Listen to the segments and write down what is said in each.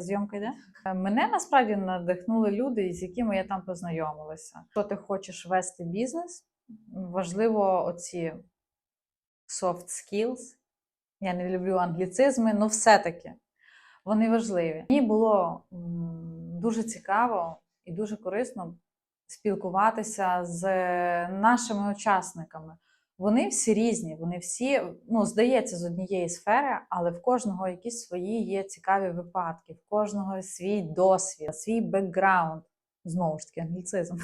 Зйомка йде? Мене насправді надихнули люди, з якими я там познайомилася. Якщо ти хочеш вести бізнес, важливо оці soft skills. Я не люблю англіцизми, але все-таки вони важливі. Мені було дуже цікаво і дуже корисно спілкуватися з нашими учасниками. Вони всі різні, вони всі, ну, здається, з однієї сфери, але в кожного якісь свої є цікаві випадки, в кожного свій досвід, свій бекграунд. Знову ж таки, англіцизм.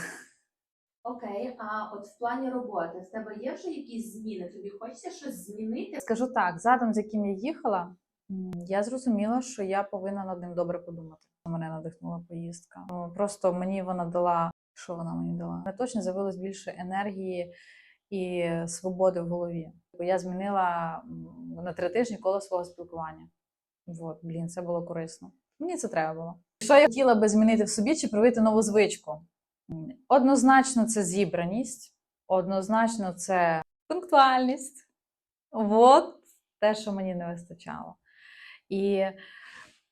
Окей, а от в плані роботи в тебе є вже якісь зміни? Тобі хочеться щось змінити? Скажу так, задом, з яким я їхала, я зрозуміла, що я повинна над ним добре подумати. Мене надихнула поїздка. Ну, Просто мені вона дала, що вона мені дала? Мене точно з'явилось більше енергії і свободи в голові. Бо я змінила на три тижні коло свого спілкування. От, блін, це було корисно. Мені це треба було. Що я хотіла би змінити в собі чи привити нову звичку? Однозначно, це зібраність, однозначно, це пунктуальність. От те, що мені не вистачало. І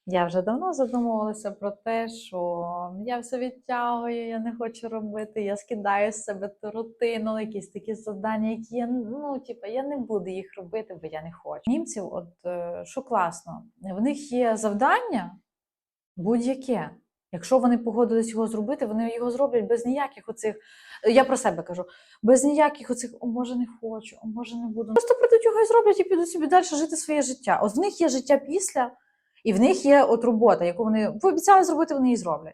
я вже давно задумувалася про те, що я все відтягую, я не хочу робити, я скидаю з себе ту рутину, якісь такі завдання, які я ну, типу, я не буду їх робити, бо я не хочу. Німців, от е, що класно, в них є завдання будь-яке. Якщо вони погодились його зробити, вони його зроблять без ніяких оцих. Я про себе кажу, без ніяких оцих, о, може, не хочу, о, може, не буду. Просто прийдуть його і зроблять і підуть собі далі жити своє життя. От в них є життя після, і в них є от робота, яку вони пообіцяли зробити, вони і зроблять.